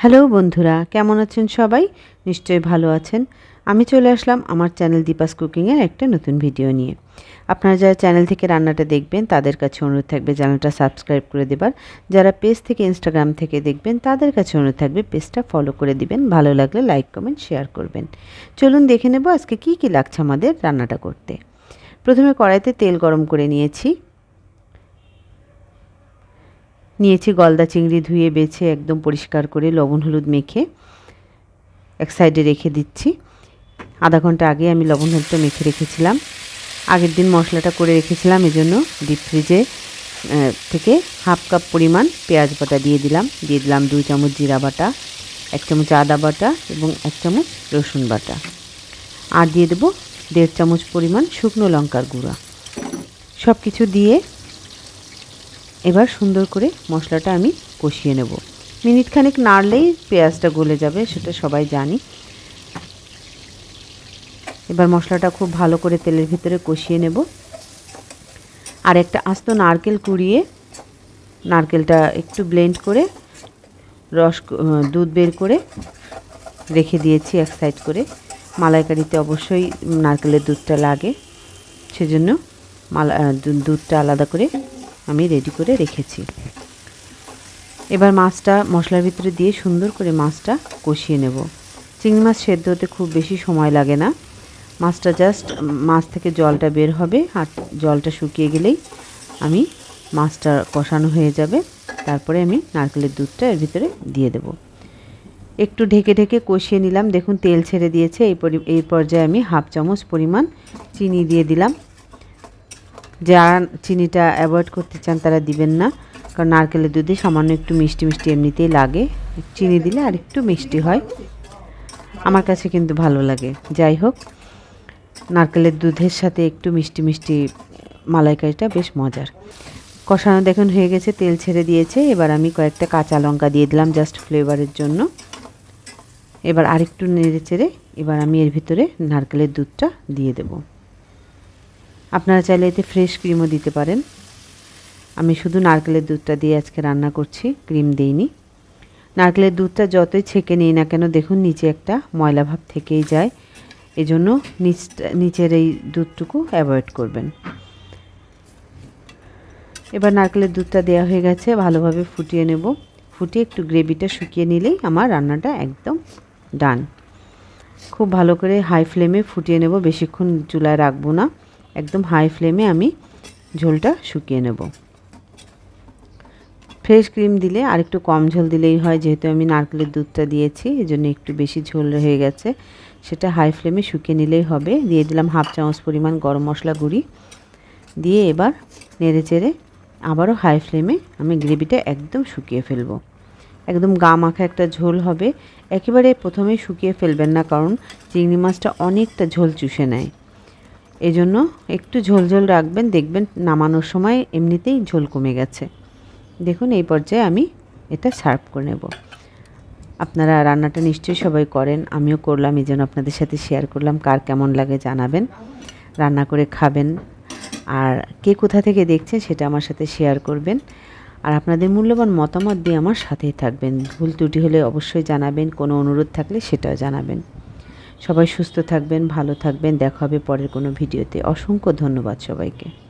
Hello বন্ধুরা, কেমন আছেন সবাই? নিশ্চয়ই ভালো আছেন। আমি চলে আসলাম আমার চ্যানেল দীপাস কুকিংয়ের একটা নতুন ভিডিও নিয়ে। আপনারা যারা চ্যানেল থেকে রান্নাটা দেখবেন, তাদের কাছে অনুরোধ থাকবে চ্যানেলটা সাবস্ক্রাইব করে দেবার। যারা পেজ থেকে ইনস্টাগ্রাম থেকে দেখবেন, তাদের কাছে অনুরোধ থাকবে পেজটা ফলো করে দিবেন। ভালো লাগলে লাইক, কমেন্ট, শেয়ার করবেন। চলুন দেখে নেব আজকে কি কি লাগছে আমাদের রান্নাটা করতে। প্রথমে কড়াইতে তেল গরম করে নিয়েছি। নিয়েছি গলদা চিংড়ি ধুয়ে, বেছে, একদম পরিষ্কার করে লবণ, হলুদ মেখে এক সাইডে রেখে দিচ্ছি। আধা ঘণ্টা আগে আমি লবণ, হলুদটা মেখে রেখেছিলাম। আগের দিন মশলাটা করে রেখেছিলাম, এজন্য ডিপ ফ্রিজে থেকে হাফ কাপ পরিমাণ পেঁয়াজ বাটা দিয়ে দিলাম। দিয়ে দিলাম দুই চামচ জিরা বাটা, এক চামচ আদা বাটা এবং এক চামচ রসুন বাটা। আর দিয়ে দেবো দেড় চামচ পরিমাণ শুকনো লঙ্কার গুঁড়া। সব কিছু দিয়ে এবার সুন্দর করে মশলাটা আমি কষিয়ে নেব। মিনিট খানিক নাড়লেই পেঁয়াজটা গলে যাবে, সেটা সবাই জানি। এবার মশলাটা খুব ভালো করে তেলের ভিতরে কষিয়ে নেব। আর একটা আস্ত নারকেল কুড়িয়ে নারকেলটা একটু ব্লেন্ড করে রস দুধ বের করে রেখে দিয়েছি এক সাইড করে। মালাইকারিতে অবশ্যই নারকেলের দুধটা লাগে, সেজন্য মালা দুধটা আলাদা করে আমি রেডি করে রেখেছি। এবার মাছটা মশলার ভিতরে দিয়ে সুন্দর করে মাছটা কষিয়ে নেব। চিংড়ি মাছ সেদ্ধ হতে খুব বেশি সময় লাগে না। মাছটা জাস্ট মাছ থেকে জলটা বের হবে আর জলটা শুকিয়ে গেলেই আমি মাছটা কষানো হয়ে যাবে। তারপরে আমি নারকেলের দুধটা এর ভিতরে দিয়ে দেব। একটু ঢেকে ঢেকে কষিয়ে নিলাম। দেখুন তেল ছেড়ে দিয়েছে। এই এই পর্যায়ে আমি হাফ চামচ পরিমাণ চিনি দিয়ে দিলাম। যারা চিনিটা অ্যাভয়েড করতে চান তারা দিবেন না। কারণ নারকেলের দুধে সামান্য একটু মিষ্টি মিষ্টি এমনিতেই লাগে। চিনি দিলে আর একটু মিষ্টি হয়। আমার কাছে কিন্তু ভালো লাগে। যাই হোক, নারকেলের দুধের সাথে একটু মিষ্টি মিষ্টি মালাইকারিটা বেশ মজার। কষানো দেখুন হয়ে গেছে, তেল ছেড়ে দিয়েছে। এবার আমি কয়েকটা কাঁচা লঙ্কা দিয়ে দিলাম জাস্ট ফ্লেভারের জন্য। এবার আরেকটু নেড়ে চেড়ে এবার আমি এর ভিতরে নারকেলের দুধটা দিয়ে দেবো। আপনারা চাইলে এতে ফ্রেশ ক্রিমও দিতে পারেন। আমি শুধু নারকেলের দুধটা দিয়ে আজকে রান্না করছি ক্রিম দিইনি। নারকেলের দুধটা যতই ছেঁকে নিই না কেন, দেখুন নিচে একটা ময়লা ভাব থেকেই যায়। এজন্য নিচটা, নিচের এই দুধটুকু অ্যাভয়েড করবেন। এবার নারকেলের দুধটা দেওয়া হয়ে গেছে, ভালোভাবে ফুটিয়ে নেব। ফুটিয়ে একটু গ্রেভিটা শুকিয়ে নিলেই আমার রান্নাটা একদম ডান খুব ভালো করে হাই ফ্লেমে ফুটিয়ে নেব, বেশিক্ষণ চুলায় রাখব না। একদম হাই ফ্লেমে আমি ঝোলটা শুকিয়ে নেব। ফ্রেশ ক্রিম দিলে আর একটু কম ঝোল দিলেই হয়, যেহেতু আমি নারকেলের দুধটা দিয়েছি এই জন্য একটু বেশি ঝোল হয়ে গেছে। সেটা হাই ফ্লেমে শুকিয়ে নিলেই হবে। দিয়ে দিলাম হাফ চামচ পরিমাণ গরম মশলা গুঁড়ি। দিয়ে এবার নেড়ে চেড়ে আবারও হাই ফ্লেমে আমি গ্রেভিটা একদম শুকিয়ে ফেলব। একদম গা মাখা একটা ঝোল হবে। একেবারে প্রথমে শুকিয়ে ফেলবেন না, কারণ চিংড়ি মাছটা অনেকটা ঝোল চুষে নেয়। এজন্য একটু ঝোল ঝোল রাখবেন, দেখবেন নামানোর সময় এমনিতেই ঝোল কমে গেছে। দেখুন, এই পর্যায়ে আমি এটা সার্ভ করে নেব। আপনারা রান্নাটা নিশ্চয়ই সবাই করেন, আমিও করলাম, এই জন্য আপনাদের সাথে শেয়ার করলাম, কার কেমন লাগে জানাবেন, রান্না করে খাবেন, আর কে কোথা থেকে দেখছেন সেটা আমার সাথে শেয়ার করবেন। আর আপনাদের মূল্যবান মতামত দিয়ে আমার সাথেই থাকবেন। ভুল ত্রুটি হলে অবশ্যই জানাবেন, কোনো অনুরোধ থাকলে সেটাও জানাবেন। সবাই সুস্থ থাকবেন ভালো থাকবেন। দেখা হবে পরের কোনো ভিডিওতে। অসংখ্য ধন্যবাদ সবাইকে।